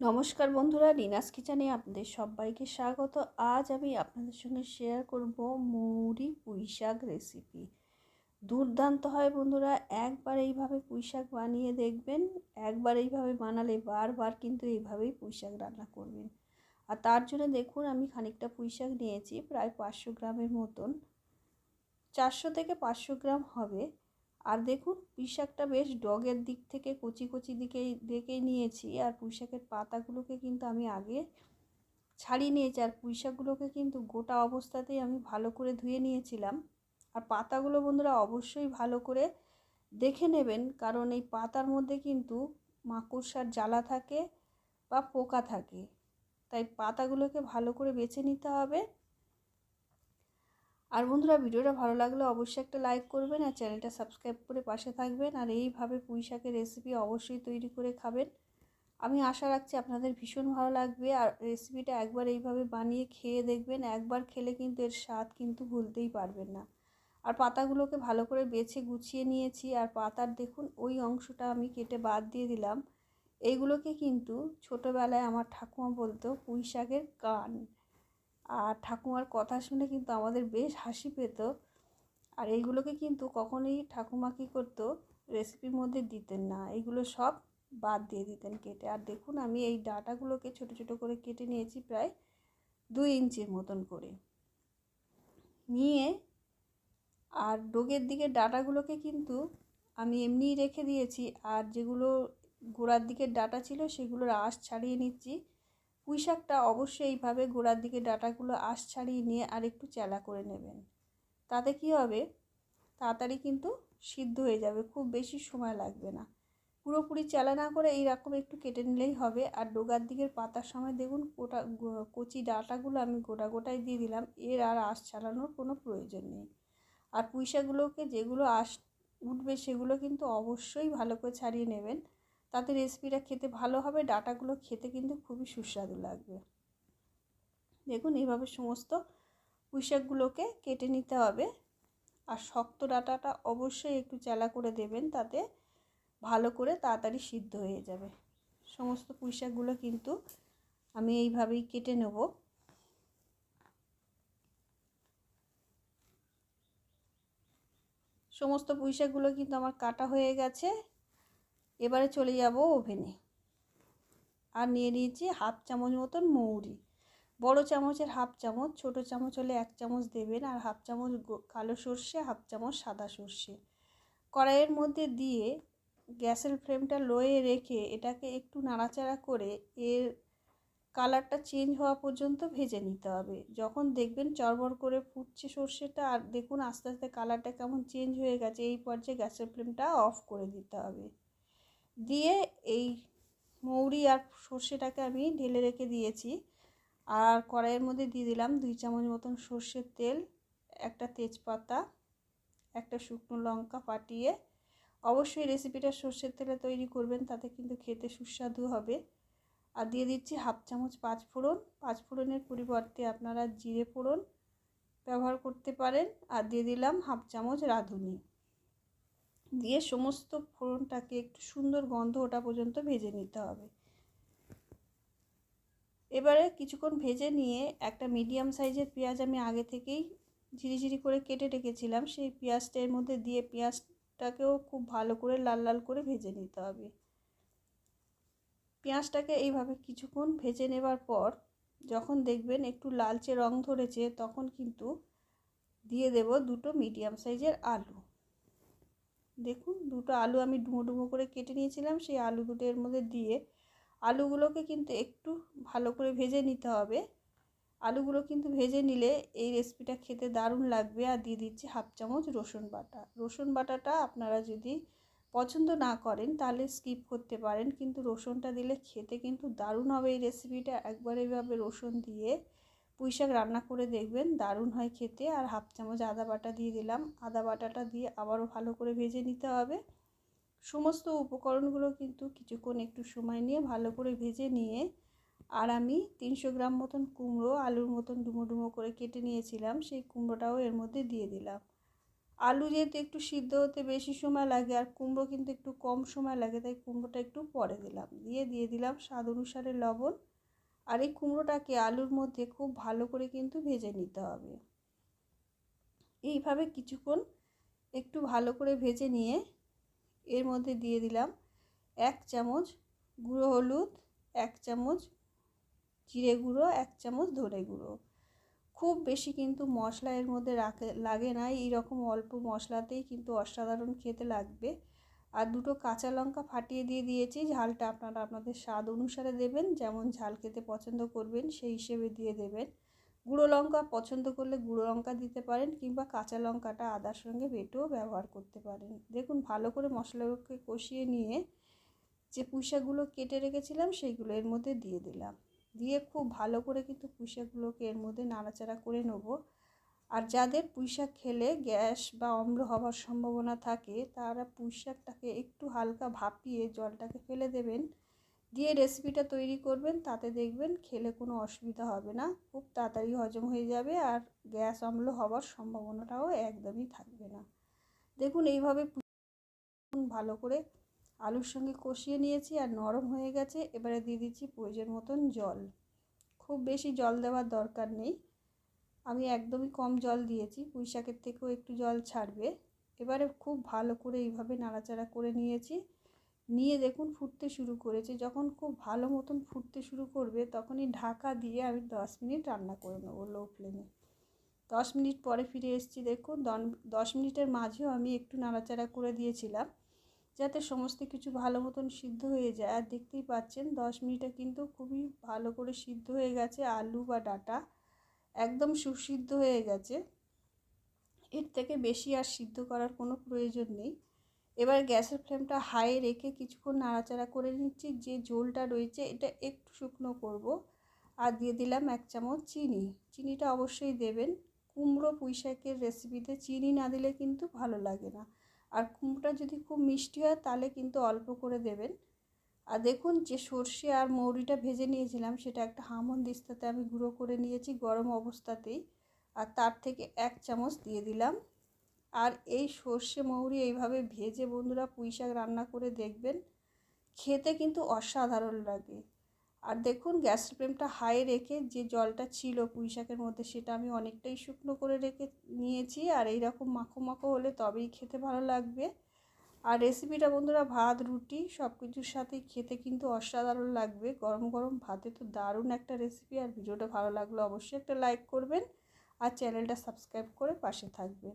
নমস্কার বন্ধুরা, রিনাস কিচেনে আপনাদের সবাইকে স্বাগত। আজ আমি আপনাদের সঙ্গে শেয়ার করব মৌরি পুঁই শাক রেসিপি দুর্দান্ত হয় বন্ধুরা, একবার এইভাবে পুঁই শাক বানিয়ে দেখবেন, একবার এইভাবে বানালে বারবার কিন্তু এইভাবেই পুঁই শাক রান্না করবেন। আর তার জন্য দেখুন, আমি খানিকটা পুঁই শাক নিয়েছি, প্রায় পাঁচশো গ্রামের মতন। চারশো থেকে পাঁচশো গ্রাম হবে। আর দেখুন পুঁইশাকটা বেশ ডগের দিক থেকে কচি কচি দিকে দেখেই নিয়েছি। আর পুঁইশাকের পাতাগুলোকে কিন্তু আমি আগে ছাড়িয়ে নিয়েছি। আর পুঁইশাকগুলোকে কিন্তু গোটা অবস্থাতেই আমি ভালো করে ধুয়ে নিয়েছিলাম। আর পাতাগুলো বন্ধুরা অবশ্যই ভালো করে দেখে নেবেন, কারণ এই পাতার মধ্যে কিন্তু মাকড়সার জ্বালা থাকে বা পোকা থাকে। তাই পাতাগুলোকে ভালো করে বেছে নিতে হবে। আর বন্ধুরা ভিডিওটা ভালো লাগলে অবশ্যই একটা লাইক করবেন আর চ্যানেলটা সাবস্ক্রাইব করে পাশে থাকবেন আর এইভাবে পুঁই শাকের রেসিপি অবশ্যই তৈরি করে খাবেন। আমি আশা রাখছি আপনাদের ভীষণ ভালো লাগবে আর রেসিপিটা একবার এইভাবে বানিয়ে খেয়ে দেখবেন, একবার খেলে কিন্তু এর স্বাদ কিন্তু ভুলতেই পারবেন না। আর পাতাগুলোকে ভালো করে বেছে গুছিয়ে নিয়েছি আর পাতার দেখুন ওই অংশটা আমি কেটে বাদ দিয়ে দিলাম। এইগুলোকে কিন্তু ছোটোবেলায় আমার ঠাকুমা বলতো পুঁই শাকের কান। আর ঠাকুমার কথা শুনে কিন্তু আমাদের বেশ হাসি পেত। আর এইগুলোকে কিন্তু কখনোই ঠাকুমা কী করতো রেসিপির মধ্যে দিতেন না। এইগুলো সব বাদ দিয়ে দিতেন কেটে। আর দেখুন, আমি এই ডাটাগুলোকে ছোট ছোট করে কেটে নিয়েছি প্রায় দুই ইঞ্চির মতন করে। নিয়ে আর ডোগের দিকে ডাটাগুলোকে কিন্তু আমি এমনিই রেখে দিয়েছি। আর যেগুলো গোড়ার দিকের ডাটা ছিল, সেগুলোর আঁশ ছাড়িয়ে নিচ্ছি। পুঁই শাকটা অবশ্যই এইভাবে গোড়ার দিকে ডাটাগুলো আঁশ ছাড়িয়ে নিয়ে আর একটু চেলা করে নেবেন। তাতে কি হবে? তাড়াতাড়ি কিন্তু সিদ্ধ হয়ে যাবে, খুব বেশি সময় লাগবে না। পুরোপুরি চেলা না করে এইরকম একটু কেটে নিলেই হবে। আর ডোগার দিকের পাতার সময় দেখুন, গোটা কচি ডাটাগুলো আমি গোটা গোটাই দিয়ে দিলাম। এর আর আঁশ ছাড়ানোর কোনো প্রয়োজন নেই। আর পুঁইশাকগুলোকে যেগুলো আঁশ উঠবে সেগুলো কিন্তু অবশ্যই ভালো করে ছাড়িয়ে নেবেন। তাতে রেসিপিটা খেতে ভালো হবে, ডাটাগুলো খেতে কিন্তু খুবই সুস্বাদু লাগবে। দেখুন এইভাবে সমস্ত পুঁইশাকগুলোকে কেটে নিতে হবে। আর শক্ত ডাটাটা অবশ্যই একটু চেলা করে দেবেন, তাতে ভালো করে তাড়াতাড়ি সিদ্ধ হয়ে যাবে। সমস্ত পুঁইশাকগুলো কিন্তু আমি এইভাবেই কেটে নেব। সমস্ত পুঁইশাকগুলো কিন্তু আমার কাটা হয়ে গেছে। এবারে চলে যাব ওভেনে। আর নিয়ে নিয়েছি হাফ চামচ মতন মৌরি। বড় চামচের হাফ চামচ, ছোট চামচ হলে এক চামচ দেবেন আর হাফ চামচ কালো সর্ষে, হাফ চামচ সাদা সর্ষে। কড়াইয়ের মধ্যে দিয়ে গ্যাসের ফ্লেমটা লোয়ে রেখে এটাকে একটু নাড়াচাড়া করে এর কালারটা চেঞ্জ হওয়া পর্যন্ত ভেজে নিতে হবে। যখন দেখবেন চরবর করে ফুটছে সর্ষেটা আর দেখুন আস্তে আস্তে কালারটা কেমন চেঞ্জ হয়ে গেছে, এই পর্যায়ে গ্যাসের ফ্লেমটা অফ করে দিতে হবে। দিয়ে এই মৌরি আর সর্ষেটাকে আমি ঢেলে রেখে দিয়েছি। আর কড়াইয়ের মধ্যে দিয়ে দিলাম দুই চামচ মতন সর্ষের তেল, একটা তেজপাতা, একটা শুকনো লঙ্কা ফাটিয়ে। অবশ্যই রেসিপিটা সর্ষের তেলে তৈরি করবেন, তাতে কিন্তু খেতে সুস্বাদু হবে। আর দিয়ে দিচ্ছি হাফ চামচ পাঁচ ফোড়ন। পাঁচ ফোড়নের পরিবর্তে আপনারা জিরে ফোড়ন ব্যবহার করতে পারেন। আর দিয়ে দিলাম হাফ চামচ রাঁধুনি। দিয়ে সমস্ত ফোড়নটাকে একটু সুন্দর গন্ধ ওটা পর্যন্ত ভেজে নিতে হবে। এবারে কিছুক্ষণ ভেজে নিয়ে একটা মিডিয়াম সাইজের পেঁয়াজ আমি আগে থেকেই ঝিরিঝিরি করে কেটে রেখেছিলাম, সেই পেঁয়াজটা এর মধ্যে দিয়ে পেঁয়াজটাকেও খুব ভালো করে লাল লাল করে ভেজে নিতে হবে। পেঁয়াজটাকে এইভাবে কিছুক্ষণ ভেজে নেবার পর যখন দেখবেন একটু লালচে রং ধরেছে, তখন কিন্তু দিয়ে দেব দুটো মিডিয়াম সাইজের আলু। দেখুন, দুটো আলু আমি ডুমো ডুমো করে কেটে নিয়েছিলাম, সেই আলু দুটো এর মধ্যে দিয়ে। আলুগুলোকে কিন্তু একটু ভালো করে ভেজে নিতে হবে। আলুগুলো কিন্তু ভেজে নিলে এই রেসিপিটা খেতে দারুণ লাগবে। আর দিয়ে দিচ্ছি হাফ চামচ রসুন বাটা। রসুন বাটাটা আপনারা যদি পছন্দ না করেন, তাহলে স্কিপ করতে পারেন। কিন্তু রসুনটা দিলে খেতে কিন্তু দারুণ হবে এই রেসিপিটা একবার এইভাবে রসুন দিয়ে পুঁই শাক রান্না করে দেখবেন, দারুণ হয় খেতে। আর হাফ চামচ আদা বাটা দিয়ে দিলাম। আদা বাটাটা দিয়ে আবারও ভালো করে ভেজে নিতে হবে। সমস্ত উপকরণগুলো কিন্তু কিছুক্ষণ একটু সময় নিয়ে ভালো করে ভেজে নিয়ে, আর আমি তিনশো গ্রাম মতন কুমড়ো, আলুর মতন ডুমো ডুমো করে কেটে নিয়েছিলাম। সেই কুমড়োটাও এর মধ্যে দিয়ে দিলাম। আলু যেহেতু একটু সিদ্ধ হতে বেশি সময় লাগে, আর কুমড়ো কিন্তু একটু কম সময় লাগে, তাই কুমড়োটা একটু পরে দিলাম। দিয়ে দিয়ে দিলাম স্বাদ অনুসারে লবণ। আর এই কুমড়োটাকে আলুর মধ্যে খুব ভালো করে কিন্তু ভেজে নিতে হবে। এইভাবে কিছুক্ষণ একটু ভালো করে ভেজে নিয়ে এর মধ্যে দিয়ে দিলাম এক চামচ গুঁড়ো হলুদ, এক চামচ জিরে গুঁড়ো, এক চামচ ধনে গুঁড়ো। খুব বেশি কিন্তু মশলা এর মধ্যে রাখে, লাগে না, এইরকম অল্প মশলাতেই কিন্তু অসাধারণ খেতে লাগবে। আর দুটো কাঁচা লঙ্কা ফাটিয়ে দিয়ে দিয়েছি। ঝালটা আপনারা আপনাদের স্বাদ অনুসারে দেবেন, যেমন ঝাল খেতে পছন্দ করবেন সেই হিসেবে দিয়ে দেবেন। গুঁড়ো লঙ্কা পছন্দ করলে গুঁড়ো লঙ্কা দিতে পারেন কিংবা কাঁচা লঙ্কাটা আদার সঙ্গে বেটেও ব্যবহার করতে পারেন। দেখুন, ভালো করে মশলাগুলোকে কষিয়ে নিয়ে যে পুঁইশাকগুলো কেটে রেখেছিলাম সেইগুলো এর মধ্যে দিয়ে দিলাম। দিয়ে খুব ভালো করে কিন্তু পুঁইশাকগুলোকে এর মধ্যে নাড়াচাড়া করে নেব। আর যাদের পুঁইশাক খেলে গ্যাস বা অম্ল হওয়ার সম্ভাবনা থাকে, তারা পুঁইশাকটাকে একটু হালকা ভাপিয়ে জলটাকে ফেলে দেবেন। দিয়ে রেসিপিটা তৈরি করবেন, তাতে দেখবেন খেলে কোনো অসুবিধা হবে না, খুব তাড়াতাড়ি হজম হয়ে যাবে আর গ্যাস অম্ল হওয়ার সম্ভাবনাটাও একদমই থাকবে না। দেখুন, এইভাবে ভালো করে আলুর সঙ্গে কষিয়ে নিয়েছি আর নরম হয়ে গেছে। এবারে দিয়ে দিচ্ছি প্রয়োজন মতন জল। খুব বেশি জল দেওয়ার দরকার নেই। আমি একদমই কম জল দিয়েছি পুঁই শাকের থেকেও একটু জল ছাড়বে। এবারে খুব ভালো করে এইভাবে নাড়াচাড়া করে নিয়েছি। নিয়ে দেখুন ফুটতে শুরু করেছে। যখন খুব ভালো মতন ফুটতে শুরু করবে, তখনই ঢাকা দিয়ে আমি দশ মিনিট রান্না করে নেব লো ফ্লেমে দশ মিনিট পরে ফিরে এসেছি, দেখুন দশ মিনিটের মাঝেও আমি একটু নাড়াচাড়া করে দিয়েছিলাম, যাতে সমস্ত কিছু ভালো মতন সিদ্ধ হয়ে যায়। আর দেখতেই পাচ্ছেন, দশ মিনিটে কিন্তু খুবই ভালো করে সিদ্ধ হয়ে গেছে, আলু বা ডাটা। একদম সুসিদ্ধ হয়ে গেছে। এর থেকে বেশি আর সিদ্ধ করার কোনো প্রয়োজন নেই। এবার গ্যাসের ফ্লেমটা হাই রেখে কিছুক্ষণ নাড়াচাড়া করে নিচ্ছি। যে ঝোলটা রয়েছে এটা একটু শুকনো করব। আর দিয়ে দিলাম এক চামচ চিনি। চিনিটা অবশ্যই দেবেন। কুমড়ো পুঁইশাকের রেসিপিতে চিনি না দিলে কিন্তু ভালো লাগে না। আর কুমড়োটা যদি খুব মিষ্টি হয় তাহলে কিন্তু অল্প করে দেবেন। আর দেখুন যে সর্ষে আর মৌরিটা ভেজে নিয়েছিলাম, সেটা একটা হামন দিস্তাতে আমি গুঁড়ো করে নিয়েছি গরম অবস্থাতেই। আর তার থেকে এক চামচ দিয়ে দিলাম। আর এই সর্ষে মৌরি এইভাবে ভেজে বন্ধুরা পুঁই শাক রান্না করে দেখবেন, খেতে কিন্তু অসাধারণ লাগে। আর দেখুন গ্যাস ফ্লেমটা হাই রেখে যে জলটা ছিল পুঁই শাকের মধ্যে, সেটা আমি অনেকটাই শুকনো করে রেখে নিয়েছি। আর এই রকম মাখো মাখো হলে তবেই খেতে ভালো লাগবে। আর রেসিপিটা বন্ধুরা, ভাত, রুটি সব কিছুর সাথে খেতে কিন্তু অসাধারণ লাগবে। গরম গরম ভাতে তো দারুণ একটা রেসিপি আর ভিডিওটা ভালো লাগলে অবশ্যই একটা লাইক করবেন আর চ্যানেলটা সাবস্ক্রাইব করে পাশে থাকবেন।